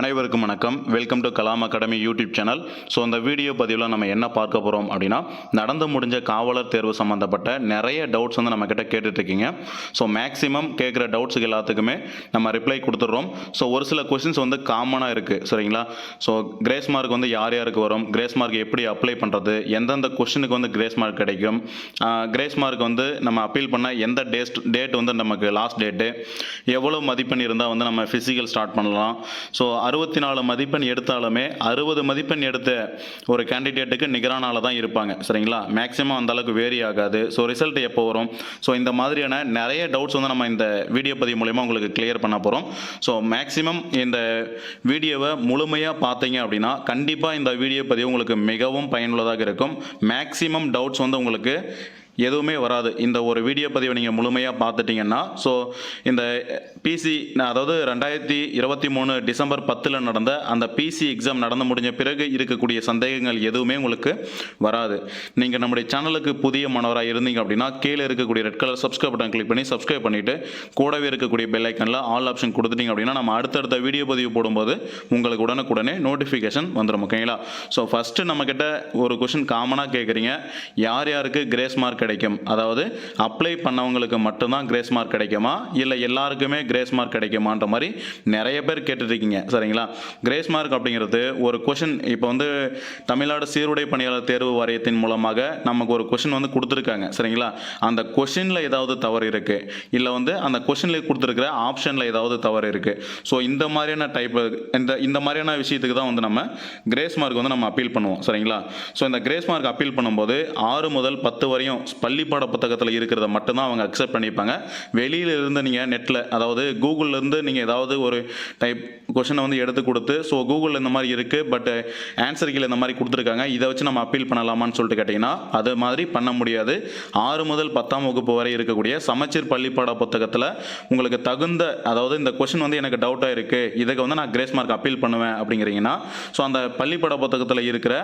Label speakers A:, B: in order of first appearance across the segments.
A: அனைவருக்கும் வணக்கம். Welcome to Kalam academy YouTube channel so இந்த வீடியோ பதிவில் நம்ம என்ன பார்க்க போகிறோம் அப்படின்னா நடந்து முடிஞ்ச காவலர் தேர்வு சம்மந்தப்பட்ட நிறைய டவுட்ஸ் வந்து நம்ம கிட்ட கேட்டுட்ருக்கீங்க ஸோ மேக்ஸிமம் கேட்குற டவுட்ஸுக்கு எல்லாத்துக்குமே நம்ம ரிப்ளை கொடுத்துட்றோம். ஸோ ஒரு சில கொஷின்ஸ் வந்து காமனாக இருக்குது சரிங்களா? ஸோ கிரேஸ் மார்க் வந்து யார் யாருக்கு வரும்? கிரேஸ் மார்க் எப்படி அப்ளை பண்ணுறது எந்தெந்த கொஷினுக்கு வந்து கிரேஸ் மார்க் கிடைக்கும்? கிரேஸ் மார்க் வந்து நம்ம அப்பீல் பண்ண எந்த டேஸ்ட் டேட் வந்து நமக்கு லாஸ்ட் டேட்டு எவ்வளோ மதிப்பெண் இருந்தால் வந்து நம்ம ஃபிசிக்கல் ஸ்டார்ட் பண்ணலாம். ஸோ அறுபத்தி நாலு மதிப்பெண் எடுத்தாலுமே அறுபது மதிப்பெண் எடுத்த ஒரு கேண்டிடேட்டுக்கு நிகரான தான் இருப்பாங்க. சரிங்களா? மேக்ஸிமம் அந்த அளவுக்கு வேரி ஆகாது. ஸோ ரிசல்ட் எப்போ வரும்? ஸோ இந்த மாதிரியான நிறைய டவுட்ஸ் வந்து நம்ம இந்த வீடியோ பதிவு மூலயமா உங்களுக்கு கிளியர் பண்ண போகிறோம் ஸோ மேக்ஸிமம் இந்த வீடியோவை முழுமையாக பார்த்தீங்க அப்படின்னா கண்டிப்பாக இந்த வீடியோ பதிவு உங்களுக்கு மிகவும் பயனுள்ளதாக இருக்கும். மேக்ஸிமம் டவுட்ஸ் வந்து உங்களுக்கு எதுவுமே வராது. இந்த ஒரு வீடியோ பதிவை நீங்கள் முழுமையாக பார்த்துட்டிங்கன்னா ஸோ இந்த பிசி அதாவது ரெண்டாயிரத்தி இருபத்தி மூணு டிசம்பர் பத்தில் நடந்த அந்த பிசி எக்ஸாம் நடந்து முடிஞ்ச பிறகு இருக்கக்கூடிய சந்தேகங்கள் எதுவுமே உங்களுக்கு வராது. நீங்கள் நம்முடைய சேனலுக்கு புதிய மாணவராக இருந்தீங்க அப்படின்னா கீழே இருக்கக்கூடிய red colour subscribe button click பண்ணி சப்ஸ்கிரைப் பண்ணிவிட்டு கூடவே இருக்கக்கூடிய பெல் ஐக்கனில் ஆல் ஆப்ஷன் கொடுத்துட்டீங்க அப்படின்னா நம்ம அடுத்தடுத்த வீடியோ பதிவு போடும்போது உங்களுக்கு உடனுக்குடனே நோட்டிஃபிகேஷன் வந்துடும் ஓகேங்களா ஸோ ஃபஸ்ட்டு நம்மக்கிட்ட ஒரு கொஷின் காமனாக கேட்குறீங்க யார் யாருக்கு கிரேஸ் மார்க் கிடைக்கும். அதாவது அப்ளை பண்ணவங்களுக்கு மட்டும்தான் கிரேஸ் மார்க் கிடைக்குமா? இல்லை எல்லாருக்குமே கிரேஸ் மார்க் கிடைக்குமான்ற மாதிரி நிறைய பேர் கேட்டுட்ருக்கீங்க. சரிங்களா? கிரேஸ் மார்க் அப்படிங்கிறது ஒரு கொஷின் இப்போ வந்து தமிழ்நாடு சீருடை பணியாளர் தேர்வு வாரியத்தின் மூலமாக நமக்கு ஒரு கொஷின் வந்து கொடுத்துருக்காங்க. சரிங்களா? அந்த கொஷினில் ஏதாவது தவறு இருக்குது இல்லை வந்து அந்த கொஷினில் கொடுத்துருக்கிற ஆப்ஷனில் ஏதாவது தவறு இருக்குது ஸோ இந்த மாதிரியான டைப் இந்த இந்த மாதிரியான விஷயத்துக்கு தான் வந்து நம்ம கிரேஸ் மார்க் வந்து நம்ம அப்பீல் பண்ணுவோம். சரிங்களா? ஸோ இந்த கிரேஸ் மார்க் அப்பீல் பண்ணும்போது ஆறு முதல் பத்து வரையும் பள்ளிப்பாட புத்தகத்தில் இருக்கிறத மட்டும்தான் அவங்க அக்செப்ட் பண்ணிப்பாங்க வெளியில இருந்து நீங்கள் நெட்டில் அதாவது கூகுள்லேருந்து நீங்கள் ஏதாவது ஒரு டைப் கொஷனை வந்து எடுத்து கொடுத்து ஸோ கூகுளில் இந்த மாதிரி இருக்குது பட் ஆன்சர் கீழே இந்த மாதிரி கொடுத்துருக்காங்க. இதை வச்சு நம்ம அப்பீல் பண்ணலாமான்னு சொல்லிட்டு கேட்டிங்கன்னா அது மாதிரி பண்ண முடியாது. ஆறு முதல் பத்தாம் வகுப்பு வரை இருக்கக்கூடிய சமச்சீர் பள்ளிப்பாட புத்தகத்தில் உங்களுக்கு தகுந்த அதாவது இந்த கொஷின் வந்து எனக்கு டவுட்டாக இருக்குது இதுக்கு வந்து நான் கிரேஸ் மார்க் அப்பீல் பண்ணுவேன் அப்படிங்கிறீங்கன்னா ஸோ அந்த பள்ளிப்பாட புத்தகத்தில் இருக்கிற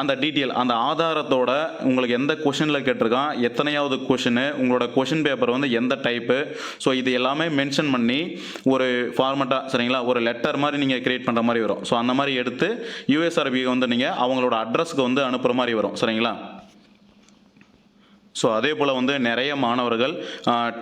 A: அந்த டீட்டெயில் அந்த ஆதாரத்தோட உங்களுக்கு எந்த கொஷினில் கேட்டிருக்கான் எத்தனையாவது கொஷின் உங்களோட கொஷின் பேப்பர் வந்து எந்த டைப்பு ஸோ இது எல்லாமே மென்ஷன் பண்ணி ஒரு ஃபார்மெட்டாக சரிங்களா? ஒரு லெட்டர் மாதிரி நீங்கள் கிரியேட் பண்ணுற மாதிரி வரும். ஸோ அந்த மாதிரி எடுத்து யூஎஸ்ஆர்பி வந்து நீங்கள் அவங்களோட அட்ரஸ்க்கு வந்து அனுப்புகிற மாதிரி வரும் சரிங்களா? ஸோ அதே போல் வந்து நிறைய மாணவர்கள்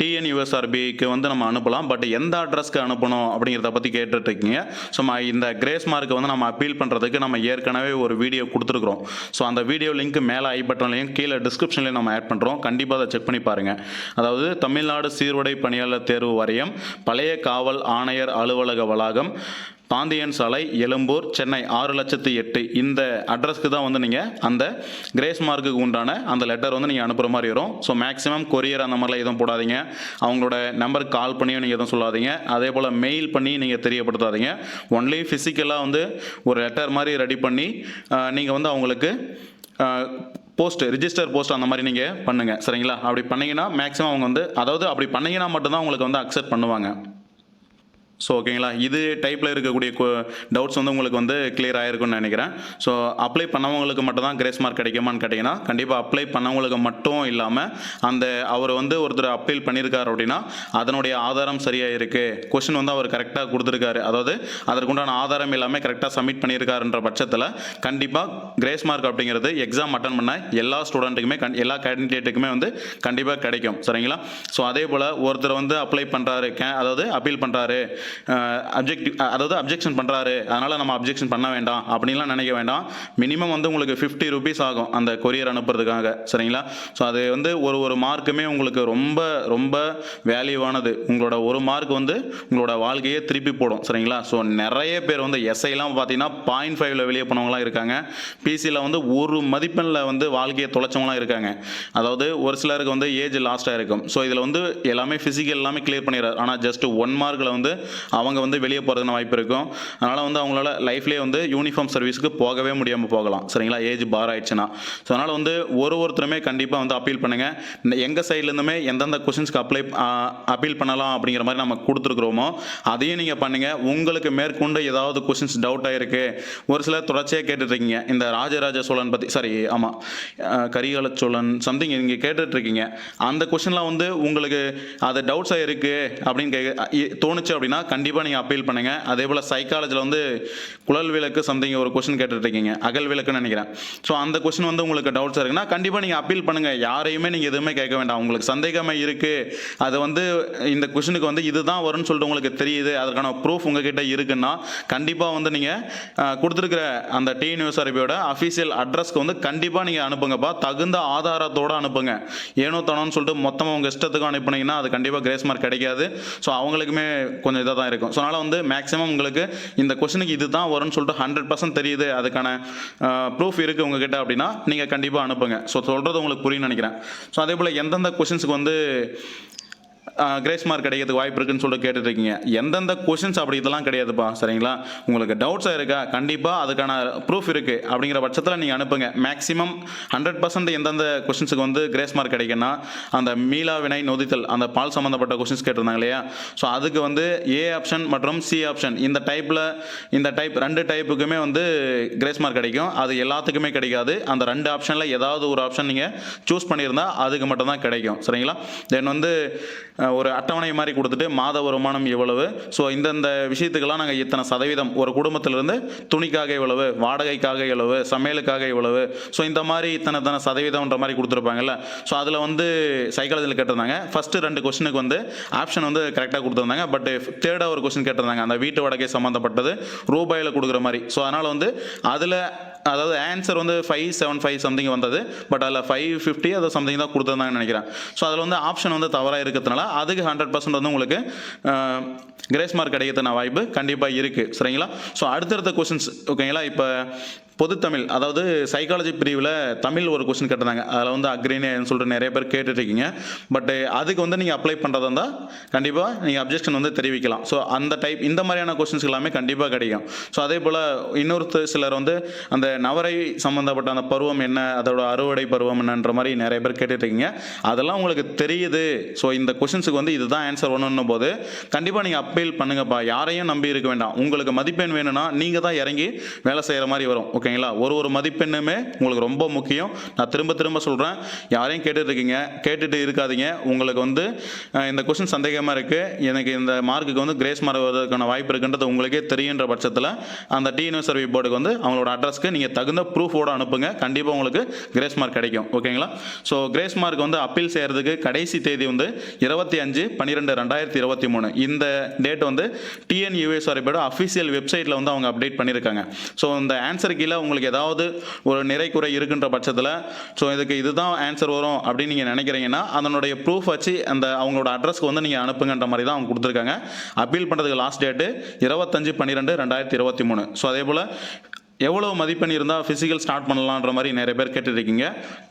A: டிஎன்யூஎஸ்ஆர்பிக்கு வந்து நம்ம அனுப்பலாம். பட் எந்த அட்ரஸ்க்கு அனுப்பணும் அப்படிங்கிறத பற்றி கேட்டுட்ருக்கீங்க ஸோ இந்த கிரேஸ் மார்க்கை வந்து நம்ம அப்பீல் பண்ணுறதுக்கு நம்ம ஏற்கனவே ஒரு வீடியோ கொடுத்துருக்குறோம். ஸோ அந்த வீடியோ லிங்க் மேலே ஐ பட்டன்லையும் கீழே டிஸ்கிரிப்ஷன்லையும் நம்ம ஆட் பண்ணுறோம் கண்டிப்பாக அதை செக் பண்ணி பாருங்கள் அதாவது தமிழ்நாடு சீருடை பணியாளர் தேர்வு வாரியம் பழைய காவல் ஆணையர் அலுவலக வளாகம் பாந்தியன் சாலை எழும்பூர் சென்னை ஆறு லட்சத்து எட்டு. இந்த அட்ரஸ்க்கு தான் வந்து நீங்கள் அந்த கிரேஸ் மார்க்குக்கு உண்டான அந்த லெட்டர் வந்து நீங்கள் அனுப்புகிற மாதிரி வரும். ஸோ மேக்ஸிமம் கொரியர் அந்த மாதிரிலாம் எதுவும் போடாதீங்க. அவங்களோட நம்பருக்கு கால் பண்ணியும் நீங்கள் எதுவும் சொல்லாதீங்க. அதே போல் மெயில் பண்ணி நீங்கள் தெரியப்படுத்தாதீங்க. ஒன்லி ஃபிசிக்கலாக வந்து ஒரு லெட்டர் மாதிரி ரெடி பண்ணி நீங்கள் வந்து அவங்களுக்கு போஸ்ட் ரிஜிஸ்டர் போஸ்ட் அந்த மாதிரி நீங்கள் பண்ணுங்கள் சரிங்களா? அப்படி பண்ணிங்கன்னா மேக்ஸிமம் அவங்க வந்து அதாவது அப்படி பண்ணிங்கன்னா மட்டும்தான் உங்களுக்கு வந்து அக்செப்ட் பண்ணுவாங்க. ஸோ ஓகேங்களா இது டைப்பில் இருக்கக்கூடிய டவுட்ஸ் வந்து உங்களுக்கு வந்து கிளியர் ஆயிருக்கும்னு நினைக்கிறேன். ஸோ அப்ளை பண்ணவங்களுக்கு மட்டும் தான் கிரேஸ் மார்க் கிடைக்குமான்னு கேட்டிங்கன்னா கண்டிப்பாக அப்ளை பண்ணவங்களுக்கு மட்டும் இல்லாமல் அந்த அவர் வந்து ஒருத்தர் அப்பீல் பண்ணியிருக்காரு அப்படின்னா அதனுடைய ஆதாரம் சரியாக இருக்குது கொஷின் வந்து அவர் கரெக்டாக கொடுத்துருக்காரு. அதாவது அதற்குண்டான ஆதாரம் எல்லாமே கரெக்டாக சப்மிட் பண்ணியிருக்காருன்ற பட்சத்தில் கண்டிப்பாக கிரேஸ் மார்க் அப்படிங்கிறது எக்ஸாம் அட்டன் பண்ண எல்லா ஸ்டூடெண்ட்டுக்குமே கண் எல்லா கேண்டிடேட்டுக்குமே வந்து கண்டிப்பாக கிடைக்கும். சரிங்களா? ஸோ அதே போல் ஒருத்தர் வந்து அப்ளை பண்ணுறாரு கே அதாவது அப்பீல் பண்ணுறாரு அப்ஜெக்டிவ் அதாவது அப்ஜெக்ஷன் பண்ணுறாரு அதனால் நம்ம அப்ஜெக்ஷன் பண்ண வேண்டாம். அப்படின்லாம் நினைக்க வேண்டாம். மினிமம் வந்து உங்களுக்கு ஃபிஃப்டி ருபீஸ் ஆகும் அந்த கொரியர் அனுப்புறதுக்காக. சரிங்களா? ஸோ அது வந்து ஒரு ஒரு மார்க்குமே உங்களுக்கு ரொம்ப ரொம்ப வேல்யூவானது உங்களோட ஒரு மார்க் வந்து உங்களோட வாழ்க்கையே திருப்பி போடும். சரிங்களா? ஸோ நிறைய பேர் வந்து எஸ்ஐலாம் பார்த்தீங்கன்னா பாயிண்ட் ஃபைவ்ல வெளியே போனவங்களாம் இருக்காங்க. பிசியில் வந்து ஒரு மதிப்பெண்ணில் வந்து வாழ்க்கையை தொலைச்சவங்களாம் இருக்காங்க. அதாவது ஒரு சிலருக்கு வந்து ஏஜ் லாஸ்ட்டாக இருக்கும் ஸோ இதில் வந்து எல்லாமே ஃபிசிக்கல் எல்லாமே கிளியர் பண்ணிடுறாரு. ஆனால் ஜஸ்ட் ஒன் மார்க்கில் வந்து அவங்க வந்து வெளியே போகிறதுக்கு வாய்ப்பு இருக்கும். அதனால் வந்து அவங்களால லைஃப்லேயே வந்து யூனிஃபார்ம் சர்வீஸ்க்கு போகவே முடியாமல் போகலாம். சரிங்களா? ஏஜ் பார் ஆயிடுச்சுன்னா. ஸோ அதனால் வந்து ஒரு ஒருத்தருமே கண்டிப்பாக வந்து அப்பீல் பண்ணுங்கள் எங்கள் சைட்லேருந்துமே எந்தெந்த கொஷின்ஸ்க்கு அப்ளை அப்பீல் பண்ணலாம் அப்படிங்கிற மாதிரி நம்ம கொடுத்துருக்குறோமோ அதையும் நீங்கள் பண்ணுங்கள் உங்களுக்கு மேற்கொண்டு ஏதாவது கொஷின்ஸ் டவுட் ஆகிருக்கு ஒரு சிலர் தொடர்ச்சியாக கேட்டுட்ருக்கீங்க. இந்த ராஜராஜ சோழன் பற்றி சாரி ஆமாம் கரிகால சோழன் சம்திங் நீங்கள் கேட்டுட்ருக்கீங்க. அந்த கொஷின்லாம் வந்து உங்களுக்கு அது டவுட்ஸாக இருக்குது அப்படின்னு கே தோணுச்சு அப்படின்னா கண்டிப்பாக நீங்கள் அப்பீல் பண்ணுங்கள் அதே போல் சைக்காலஜியில் வந்து குழல் விளக்கு சம்திங் ஒரு கொஷின் கேட்டுட்ருக்கீங்க. அகல் விளக்குன்னு நினைக்கிறேன். ஸோ அந்த கொஷின் வந்து உங்களுக்கு டவுட்ஸ் இருக்குன்னா கண்டிப்பாக நீங்கள் அப்பீல் பண்ணுங்கள் யாரையுமே நீங்கள் எதுவுமே கேட்க வேண்டாம். உங்களுக்கு சந்தேகமாக இருக்குது அது வந்து இந்த கொஷினுக்கு வந்து இதுதான் வரும்னு சொல்லிட்டு உங்களுக்கு தெரியுது. அதற்கான ப்ரூஃப் உங்ககிட்ட இருக்குன்னா கண்டிப்பாக வந்து நீங்கள் கொடுத்துருக்குற அந்த டி நியூஸ் அரபியோட அஃபீஷியல் அட்ரஸ்க்கு வந்து கண்டிப்பாக நீங்கள் அனுப்புங்கப்பா தகுந்த ஆதாரத்தோடு அனுப்புங்க. ஏனோ தானோன்னு சொல்லிட்டு மொத்தமாக உங்கள் இஷ்டத்துக்கு அனுப்புனீங்கன்னா அது கண்டிப்பாக கிரேஸ் மார்க் கிடைக்காது. ஸோ அவங்களுக்குமே கொஞ்சம் இதாக தான் இருக்கும். ஸோ அதனால் வந்து மேக்ஸிமம் உங்களுக்கு இந்த கொஷனுக்கு இது தான் வரும்னு சொல்லிட்டு ஹண்ட்ரட் பர்சன்ட் தெரியுது. அதுக்கான ப்ரூஃப் இருக்குது உங்ககிட்ட அப்படின்னா நீங்கள் கண்டிப்பாக அனுப்புங்க. ஸோ சொல்கிறது உங்களுக்கு புரியும்னு நினைக்கிறேன். ஸோ அதே போல் எந்தெந்த கொஷின்ஸுக்கு வந்து கிரேஸ் மார்க் கிடைக்கிறதுக்கு வாய்ப்பு இருக்குன்னு சொல்லிட்டு கேட்டுட்ருக்கீங்க. எந்தெந்த கொஷின்ஸ் அப்படி இதெல்லாம் கிடையாதுப்பா சரிங்களா? உங்களுக்கு டவுட்ஸாக இருக்கா? கண்டிப்பாக அதுக்கான ப்ரூஃப் இருக்குது அப்படிங்கிற பட்சத்தில் நீங்கள் அனுப்புங்க. மேக்ஸிமம் ஹண்ட்ரட் பர்சன்ட் எந்தெந்த கொஷின்ஸுக்கு வந்து கிரேஸ் மார்க் கிடைக்குன்னா அந்த மீளா வினை நொதித்தல் அந்த பால் சம்மந்தப்பட்ட கொஷின்ஸ் கேட்டிருந்தாங்க இல்லையா? ஸோ அதுக்கு வந்து ஏ ஆப்ஷன் மற்றும் சி ஆப்ஷன் இந்த டைப்பில் இந்த டைப் ரெண்டு டைப்புக்குமே வந்து கிரேஸ் மார்க் கிடைக்கும். அது எல்லாத்துக்குமே கிடைக்காது. அந்த ரெண்டு ஆப்ஷனில் ஏதாவது ஒரு ஆப்ஷன் நீங்கள் சூஸ் பண்ணியிருந்தால் அதுக்கு மட்டும்தான் கிடைக்கும். சரிங்களா? தென் வந்து ஒரு அட்டவணை மாதிரி கொடுத்துட்டு மாத வருமானம் இவ்வளவு ஸோ இந்தந்த விஷயத்துக்கெல்லாம் நாங்கள் இத்தனை சதவீதம். ஒரு குடும்பத்திலிருந்து துணிக்காக இவ்வளவு வாடகைக்காக இவ்வளவு சமையலுக்காக இவ்வளவு ஸோ இந்த மாதிரி இத்தனை இத்தனை சதவீதம்ன்ற மாதிரி கொடுத்துருப்பாங்கல்ல. ஸோ அதில் வந்து சைக்காலஜியில் கேட்டிருந்தாங்க. ஃபஸ்ட்டு ரெண்டு கொஸ்டினுக்கு வந்து ஆப்ஷன் வந்து கரெக்டாக கொடுத்துருந்தாங்க. பட் தேர்டாக ஒரு கொஸ்டின் கேட்டிருந்தாங்க. அந்த வீட்டு வாடகை சம்மந்தப்பட்டது ரூபாயில் கொடுக்குற மாதிரி. ஸோ அதனால் வந்து அதில் அதாவது ஆன்சர் வந்து ஃபைவ் செவன் ஃபைவ் சம்திங் வந்தது பட் அதில் ஃபைவ் ஃபிஃப்டி அதை சம்திங் தான் கொடுத்துருந்தாங்கன்னு நினைக்கிறேன். ஸோ அதில் வந்து ஆப்ஷன் வந்து தவறாக இருக்கிறதுனால அதுக்கு ஹண்ட்ரட் பர்சன்ட் வந்து உங்களுக்கு கிரேஸ் மார்க் கிடைக்கிறதுன வாய்ப்பு கண்டிப்பாக இருக்குது சரிங்களா? ஸோ அடுத்தடுத்த கொஷின்ஸ் ஓகேங்களா இப்போ பொதுத்தமிழ் அதாவது சைக்காலஜி பிரிவில் தமிழ் ஒரு கொஸ்டின் கேட்டிருந்தாங்க. அதில் வந்து அக்ரின்னு சொல்லிட்டு நிறைய பேர் கேட்டுட்ருக்கீங்க பட் அதுக்கு வந்து நீங்கள் அப்ளை பண்ணுறதா இருந்தால் கண்டிப்பாக நீங்கள் அப்ஜெக்ஷன் வந்து தெரிவிக்கலாம். ஸோ அந்த டைப் இந்த மாதிரியான கொஸ்டின்ஸ் எல்லாமே கண்டிப்பாக கிடைக்கும். ஸோ அதே போல் இன்னொரு சிலர் வந்து அந்த நவரை சம்மந்தப்பட்ட அந்த பருவம் என்ன அதோட அறுவடை பருவம் என்னன்ற மாதிரி நிறைய பேர் கேட்டுட்ருக்கீங்க அதெல்லாம் உங்களுக்கு தெரியுது. ஸோ இந்த கொஷின்ஸுக்கு வந்து இதுதான் ஆன்சர் ஒன்றுன்னும் போது கண்டிப்பாக நீங்கள் அப்பீல் பண்ணுங்கப்பா. யாரையும் நம்பி இருக்க வேண்டாம். உங்களுக்கு மதிப்பெண் வேணும்னா நீங்கள் தான் இறங்கி வேலை செய்கிற மாதிரி வரும். ஓகே ஓகேங்களா? ஒரு ஒரு மதிப்பெண்ணுமே உங்களுக்கு ரொம்ப முக்கியம். நான் திரும்ப திரும்ப சொல்கிறேன் யாரையும் கேட்டுட்ருக்கீங்க கேட்டுட்டு இருக்காதீங்க. உங்களுக்கு வந்து இந்த கொஷின் சந்தேகமாக இருக்குது எனக்கு இந்த மார்க்குக்கு வந்து கிரேஸ் மார்க் வருவதற்கான வாய்ப்பு இருக்குன்றது உங்களுக்கே தெரியுன்ற பட்சத்தில் அந்த டிஎன்எஸ் சர்வீஸ் போர்டுக்கு வந்து அவங்களோட அட்ரஸ்க்கு நீங்கள் தகுந்த ப்ரூஃபோடு அனுப்புங்க. கண்டிப்பாக உங்களுக்கு கிரேஸ் மார்க் கிடைக்கும். ஓகேங்களா? ஸோ கிரேஸ் மார்க் வந்து அப்பீல் செய்கிறதுக்கு கடைசி தேதி வந்து இருபத்தி அஞ்சு பன்னிரெண்டு ரெண்டாயிரத்தி இருபத்தி மூணு. இந்த டேட் வந்து டிஎன்யூஎஸ்ஆர் போட அஃபிஷியல் வெப்சைட்டில் வந்து அவங்க அப்டேட் பண்ணியிருக்காங்க. ஸோ இந்த ஆன்சர் கீழே உங்களுக்கு ஏதாவது ஒரு நிறை குறை இருக்குன்ற பட்சத்தில் ஸோ இதுக்கு இதுதான் ஆன்சர் வரும் அப்படின்னு நீங்கள் நினைக்கிறீங்கன்னா அதனுடைய ப்ரூஃப் வச்சு அந்த அவங்களோட அட்ரஸ்க்கு வந்து நீங்கள் அனுப்புங்கன்ற மாதிரி தான் அவங்க கொடுத்துருக்காங்க. அப்பீல் பண்ணுறதுக்கு லாஸ்ட் டேட்டு இருபத்தஞ்சு பன்னிரெண்டு ரெண்டாயிரத்தி இருபத்தி மூணு. ஸோ அதே போல் எவ்வளோ மதிப்பெண் இருந்தால் ஃபிசிக்கல் ஸ்டார்ட் பண்ணலான்ற மாதிரி நிறைய பேர் கேட்டுருக்கீங்க.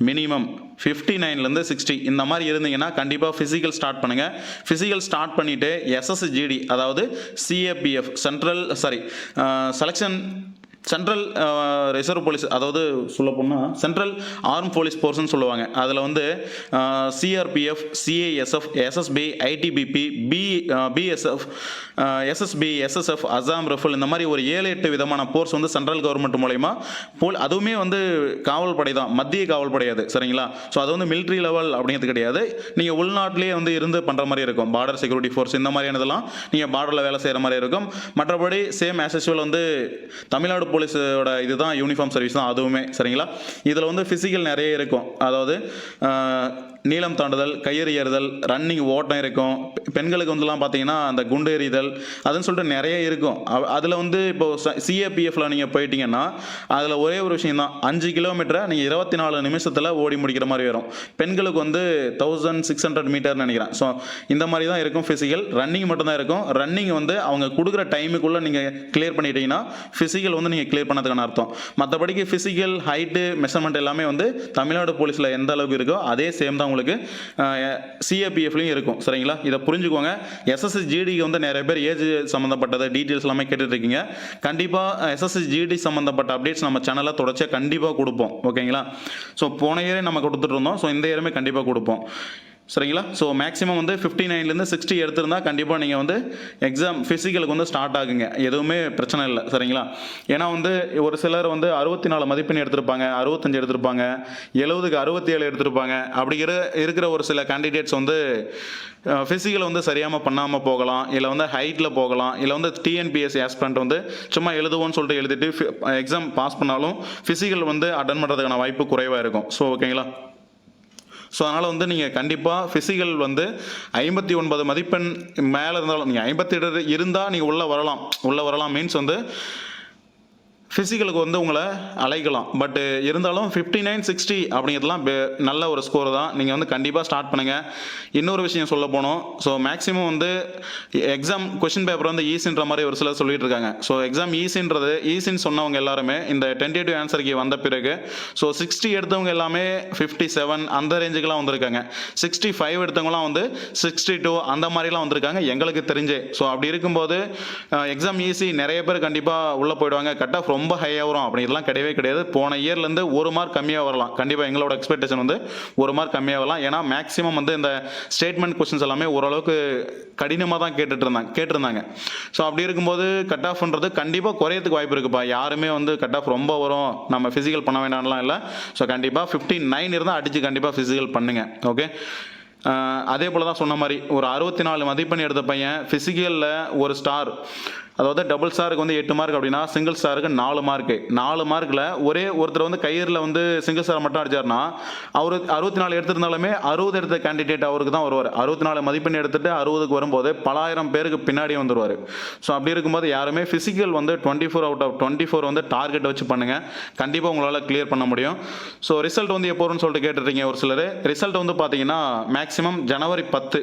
A: மினிமம் ஃபிஃப்டி நைன்லேருந்து சிக்ஸ்டி இந்த மாதிரி இருந்தீங்கன்னா கண்டிப்பாக ஃபிசிக்கல் ஸ்டார்ட் பண்ணுங்கள் ஃபிசிக்கல் ஸ்டார்ட் பண்ணிவிட்டு எஸ்எஸ்ஜிடி அதாவது CAPF central sorry selection central reserve police அதாவது சொல்ல போனால் சென்ட்ரல் ஆர்ம் போலீஸ் ஃபோர்ஸ்னு சொல்லுவாங்க. அதில் வந்து CRPF CASF SSB ITBP B BSF SSB SSF Assam rifles இந்த மாதிரி ஒரு ஏழு எட்டு விதமான போர்ஸ் வந்து சென்ட்ரல் கவர்மெண்ட் மூலயமா போல் அதுவுமே வந்து காவல் படை தான். மத்திய காவல் படையாது சரிங்களா? ஸோ அது வந்து மிலிட்ரி லெவல் அப்படிங்கிறது கிடையாது. நீங்கள் உள்நாட்டிலேயே வந்து இருந்து பண்ணுற மாதிரி இருக்கும். பார்டர் செக்யூரிட்டி ஃபோர்ஸ் இந்த மாதிரியானதெல்லாம் நீங்கள் பார்டரில் வேலை செய்கிற மாதிரி இருக்கும். மற்றபடி சேம் ஆஸ் வந்து தமிழ்நாடு போலீஸோட இதுதான் யூனிஃபார்ம் சர்வீஸ் தான் அதுவுமே சரிங்களா? இதில் வந்து ஃபிசிக்கல் நிறைய இருக்கும். அதாவது நீளம் தாண்டுதல் கயிறு ஏறுதல் ரன்னிங் ஓட்டம் இருக்கும். பெண்களுக்கு வந்துலாம் பார்த்தீங்கன்னா அந்த குண்டு எறிதல் அதுன்னு சொல்லிட்டு நிறைய இருக்கும். அதில் வந்து இப்போ சிஏபிஎஃப்ல நீங்கள் போயிட்டீங்கன்னா அதில் ஒரே ஒரு விஷயம் தான் அஞ்சு கிலோமீட்டரை நீங்கள் இருபத்தி நாலு நிமிஷத்தில் ஓடி முடிக்கிற மாதிரி வரும். பெண்களுக்கு வந்து தௌசண்ட் சிக்ஸ் ஹண்ட்ரட் மீட்டர்னு நினைக்கிறேன். ஸோ இந்த மாதிரி தான் இருக்கும் ஃபிசிக்கல் ரன்னிங் மட்டும்தான் இருக்கும். ரன்னிங் வந்து அவங்க கொடுக்குற டைமுக்குள்ளே நீங்கள் கிளியர் பண்ணிட்டீங்கன்னா ஃபிசிக்கல் வந்து நீங்கள் கிளியர் பண்ணதுக்கான அர்த்தம். மற்றபடிக்கு ஃபிசிக்கல் ஹைட்டு மெஷர்மெண்ட் எல்லாமே வந்து தமிழ்நாடு போலீஸில் எந்த அளவுக்கு இருக்கோ அதே சேம் தான் உங்களுக்கு சிஏபிஎஃப்லையும் இருக்கும். சரிங்களா? இதை புரிஞ்சுக்கோங்க. எஸ்எஸ்சி ஜிடிக்கு வந்து நிறைய பேர் ஏஜ் சம்மந்தப்பட்டது டீட்டெயில்ஸ் எல்லாமே கேட்டுட்டு இருக்கீங்க கண்டிப்பாக எஸ்எஸ்சி ஜிடி சம்மந்தப்பட்ட அப்டேட்ஸ் நம்ம சேனலில் தொடர்ச்சியாக கண்டிப்பாக கொடுப்போம். ஓகேங்களா? ஸோ போன இயரே நம்ம கொடுத்துட்டு இருந்தோம். ஸோ இந்த இயருமே கண்டிப்பாக கொடுப்போம். சரிங்களா? ஸோ மேக்ஸிமம் வந்து ஃபிஃப்டி நைன்லேருந்து சிக்ஸ்டி எடுத்திருந்தால் கண்டிப்பாக நீங்கள் வந்து எக்ஸாம் ஃபிசிக்கலுக்கு வந்து ஸ்டார்ட் ஆகுங்க. எதுவுமே பிரச்சனை இல்லை. சரிங்களா? ஏன்னா வந்து ஒரு சிலர் வந்து அறுபத்தி நாலு மதிப்பெண் எடுத்திருப்பாங்க அறுபத்தஞ்சு எடுத்திருப்பாங்க எழுபதுக்கு அறுபத்தி ஏழு எடுத்திருப்பாங்க அப்படிங்கிற இருக்கிற ஒரு சில கேண்டிடேட்ஸ் வந்து ஃபிசிக்கல் வந்து சரியாமல் பண்ணாமல் போகலாம் இல்லை வந்து ஹைட்டில் போகலாம் இல்லை வந்து டிஎன்பிஎஸ்சி ஆஸ்பிரண்ட் வந்து சும்மா எழுதுவோன்னு சொல்லிட்டு எழுதிட்டு எக்ஸாம் பாஸ் பண்ணாலும் ஃபிசிக்கல் வந்து அட்டன் பண்ணுறதுக்கான வாய்ப்பு குறைவாக இருக்கும். ஸோ ஓகேங்களா ஸோ அதனால் வந்து நீங்கள் கண்டிப்பாக ஃபிசிக்கல் வந்து ஐம்பத்தி ஒன்பது மதிப்பெண் மேலே இருந்தாலும் நீங்கள் ஐம்பத்தி இருந்தால் நீங்கள் உள்ளே வரலாம். உள்ளே வரலாம் மீன்ஸ் வந்து ஃபிசிக்கலுக்கு வந்து உங்களை அழைக்கலாம். பட் இருந்தாலும் ஃபிஃப்டி நைன் சிக்ஸ்டி அப்படிங்கிறதுலாம் பெ- நல்ல ஒரு ஸ்கோர் தான். நீங்கள் வந்து கண்டிப்பாக ஸ்டார்ட் பண்ணுங்கள் இன்னொரு விஷயம் சொல்ல போனோம். ஸோ மேக்ஸிமம் வந்து எக்ஸாம் கொஷின் பேப்பர் வந்து ஈஸின்ற மாதிரி ஒரு சிலர் சொல்லிட்டு இருக்காங்க. ஸோ எக்ஸாம் ஈஸின்றது ஈஸின்னு சொன்னவங்க எல்லாருமே இந்த டென்டேட்டிவ் ஆன்சருக்கு வந்த பிறகு ஸோ சிக்ஸ்டி எடுத்தவங்க எல்லாமே ஃபிஃப்டி செவன் அந்த ரேஞ்சுக்கெலாம் வந்திருக்காங்க. சிக்ஸ்டி ஃபைவ் எடுத்தவங்களாம் வந்து சிக்ஸ்டி டூ அந்த மாதிரிலாம் வந்திருக்காங்க. எங்களுக்கு தெரிஞ்சே. ஸோ அப்படி இருக்கும்போது எக்ஸாம் ஈஸி நிறைய பேர் கண்டிப்பாக உள்ளே போயிடுவாங்க. கட் ஆஃப் ரொம்ப ரொம்ப ஹையாக வரும். அப்படிலாம் கிடையவே கிடையாது. போன இயர்லேருந்து ஒரு மார்க் கம்மியாக வரலாம். கண்டிப்பாக எங்களோட எக்ஸ்பெக்டேஷன் வந்து ஒரு மார்க் கம்மியாக வரலாம். ஏன்னா மேக்ஸிமம் வந்து இந்த ஸ்டேட்மெண்ட் கொஸ்டின்ஸ் எல்லாமே ஓரளவுக்கு கடினமாக தான் கேட்டுட்டு இருந்தாங்க கேட்டிருந்தாங்க. ஸோ அப்படி இருக்கும்போது கட் ஆஃப்ன்றது கண்டிப்பாக குறையிறதுக்கு வாய்ப்பு இருக்குப்பா. யாருமே வந்து கட் ஆஃப் ரொம்ப வரும். நம்ம ஃபிசிக்கல் பண்ண வேண்டாம்லாம் இல்லை. ஸோ கண்டிப்பாக ஃபிஃப்டி நைன் இருந்தால் அடித்து கண்டிப்பாக ஃபிசிக்கல் பண்ணுங்கள் ஓகே அதே போல் தான் சொன்ன மாதிரி ஒரு அறுபத்தி நாலு மதிப்பெண் எடுத்த பையன் ஃபிசிக்கலில் ஒரு ஸ்டார் அதாவது டபுள் ஸ்டாருக்கு வந்து எட்டு மார்க் அப்படின்னா சிங்கிள் ஸ்டாருக்கு நாலு மார்க்கு நாலு மார்க்கில் ஒரே ஒருத்தர் வந்து கையரில் வந்து சிங்கிள் ஸ்டார் மட்டும் அடிச்சார்னா அவர் அறுபத்தி நாலு எடுத்திருந்தாலுமே அறுபது எடுத்த கேண்டிடேட் அவருக்கு தான் வருவார். அறுபத்தி நாலு மதிப்பெண் எடுத்துட்டு அறுபதுக்கு வரும்போது பலாயிரம் பேருக்கு பின்னாடி வந்துடுவார் ஸோ அப்படி இருக்கும்போது யாருமே ஃபிசிக்கல் வந்து twenty four out of twenty four வந்து டார்கெட் வச்சு பண்ணுங்கள் கண்டிப்பாக உங்களால் கிளியர் பண்ண முடியும். ஸோ ரிசல்ட் வந்து எப்போ வரும்னு சொல்லிட்டு கேட்டுருக்கீங்க ஒரு சிலர். ரிசல்ட் வந்து பார்த்தீங்கன்னா மேக்ஸிமம் ஜனவரி பத்து.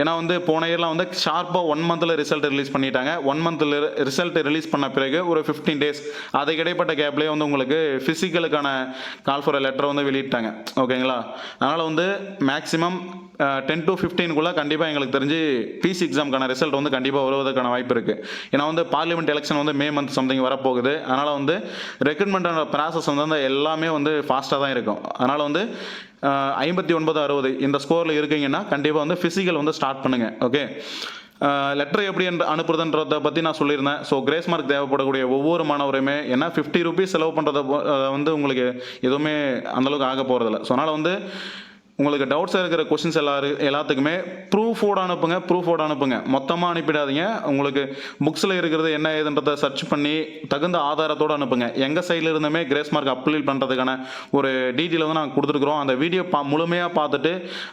A: ஏன்னா வந்து போன இயர்லாம் வந்து ஷார்ப்பாக ஒன் மந்தில் ரிசல்ட் ரிலீஸ் பண்ணிட்டாங்க. ஒன் மந்தில் ரிசல்ட் ரிலீஸ் பண்ண பிறகு ஒரு ஃபிஃப்டீன் டேஸ் அதுக்கு இடைப்பட்ட கேப்லேயே வந்து உங்களுக்கு ஃபிசிக்கலுக்கான கால் ஃபார் லெட்டர் வந்து வெளியிட்டாங்க. ஓகேங்களா அதனால் வந்து மேக்ஸிமம் டென் டு ஃபிஃப்டீனுக்குள்ளே கண்டிப்பாக எங்களுக்கு தெரிஞ்சு பிசி எக்ஸாமுக்கான ரிசல்ட் வந்து கண்டிப்பாக வருவதற்கான வாய்ப்பு இருக்குது ஏன்னா வந்து பார்லிமெண்ட் எலெக்ஷன் வந்து மே மந்த் சம்திங் வரப்போகுது. அதனால் வந்து ரெக்ரூட்மெண்ட்டோட ப்ராசஸ் வந்து எல்லாமே வந்து ஃபாஸ்ட்டாக தான் இருக்கும். அதனால் வந்து ஐம்பத்தி ஒன்பது அறுபது இந்த ஸ்கோரில் இருக்கீங்கன்னா கண்டிப்பாக வந்து ஃபிசிக்கல் வந்து ஸ்டார்ட் பண்ணுங்கள் ஓகே லெட்டர் எப்படி என்று அனுப்புறதுன்றதை பற்றி நான் சொல்லியிருந்தேன். ஸோ கிரேஸ் மார்க் தேவைப்படக்கூடிய ஒவ்வொரு மாணவருமே ஏன்னா ஃபிஃப்டி ருபீஸ் செலவு பண்ணுறத வந்து உங்களுக்கு எதுவுமே அந்தளவுக்கு ஆக போகிறதில்ல ஸோ அதனால் வந்து உங்களுக்கு டவுட்ஸாக இருக்கிற கொஷின்ஸ் எல்லாரு எல்லாத்துக்குமே ப்ரூஃபோடு அனுப்புங்க ப்ரூஃபோடு அனுப்புங்க. மொத்தமாக அனுப்பிடாதீங்க. உங்களுக்கு புக்ஸில் இருக்கிறது என்ன ஏதுன்றதை சர்ச் பண்ணி தகுந்த ஆதாரத்தோடு அனுப்புங்க. எங்கள் சைடில் இருந்துமே கிரேஸ் மார்க் அப்ளீட் பண்ணுறதுக்கான ஒரு டீட்டெயில் வந்து நாங்கள் கொடுத்துருக்குறோம். அந்த வீடியோ பா முழுமையாக பார்த்துட்டு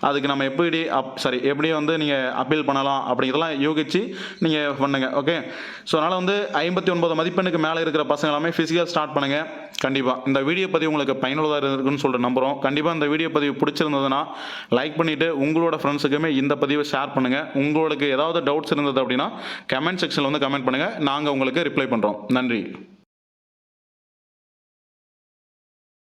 A: அதுக்கு நம்ம எப்படி அப் சாரி எப்படி வந்து நீங்கள் அப்பீல் பண்ணலாம் அப்படிங்கிறதெல்லாம் யோகிச்சு நீங்கள் பண்ணுங்கள் ஓகே ஸோ அதனால் வந்து ஐம்பத்தி ஒன்பது மதிப்பெண்ணுக்கு மேலே இருக்கிற பசங்க எல்லாமே ஃபிசிக்கல் ஸ்டார்ட் பண்ணுங்கள் கண்டிப்பாக இந்த வீடியோ பதிவு உங்களுக்கு பயனுள்ளதாக இருக்குன்னு சொல்லிட்டு நம்புகிறோம் கண்டிப்பாக இந்த வீடியோ பதிவு பிடிச்சிருந்ததுன்னா லைக் பண்ணிவிட்டு உங்களோட ஃப்ரெண்ட்ஸுக்குமே இந்த பதிவை ஷேர் பண்ணுங்கள் உங்களுக்கு ஏதாவது டவுட்ஸ் இருந்தது அப்படின்னா கமெண்ட் செக்ஷனில் வந்து கமெண்ட் பண்ணுங்கள் நாங்கள் உங்களுக்கு ரிப்ளை பண்ணுறோம் நன்றி.